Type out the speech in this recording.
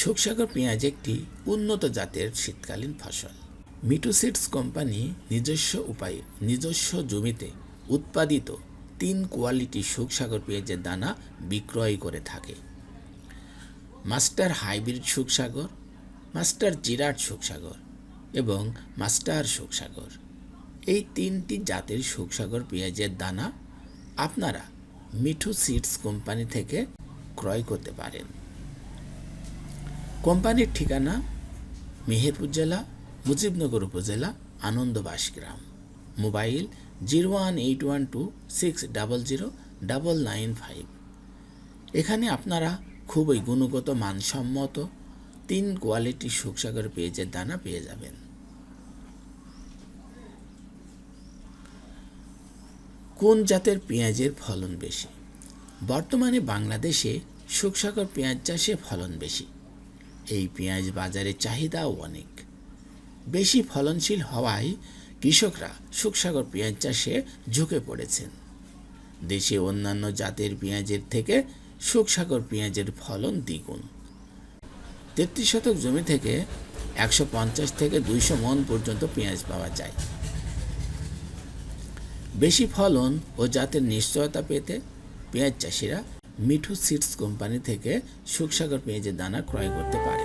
শুকসাগর পেঁয়াজ একটি উন্নত জাতের শীতকালীন ফসল। মিটু সিডস কোম্পানি নিজস্ব উপায়ে, নিজস্ব জমিতে উৎপাদিত তিন কোয়ালিটি শুকসাগর পেঁয়াজের দানা বিক্রয় করে থাকে। মাস্টার হাইব্রিড শুকসাগর, মাস্টার জিরাট শুকসাগর এবং মাস্টার শুকসাগর। এই তিনটি জাতের শুকসাগর পেঁয়াজের দানা আপনারা মিঠু সিডস কোম্পানি থেকে ক্রয় করতে পারেন। কোম্পানির ঠিকানা মেহেরপুর জেলা, মুজিবনগর উপজেলা, আনন্দবাস গ্রাম। Mobile zero one eight one two six double zero double nine five. এখানে আপনারা খুবই গুণগত, মানসম্মত, তিন কোয়ালিটি শুকসাগর পেঁয়াজের দানা পেয়ে যাবেন। কোন জাতের পেঁয়াজের ফলন বেশি? বর্তমানে বাংলাদেশে শুকসাগর পেঁয়াজ চাষে ফলন বেশি। এই পেঁয়াজ বাজারে চাহিদাও অনেক। বেশি ফলনশীল হওয়ায় কৃষকরা শুকসাগর পেঁয়াজ চাষে ঝুঁকে পড়েছেন। দেশে অন্যান্য জাতের পেঁয়াজের থেকে শুকসাগর পেঁয়াজের ফলন দ্বিগুণ। তেত্রিশ শতক জমি থেকে একশো পঞ্চাশ থেকে দুইশো মন পর্যন্ত পেঁয়াজ পাওয়া যায়। বেশি ফলন ও জাতের নিশ্চয়তা পেতে পেঁয়াজ চাষিরা মিঠু সিডস কোম্পানি থেকে সুখসাগর পেঁয়াজের দানা ক্রয় করতে পারে।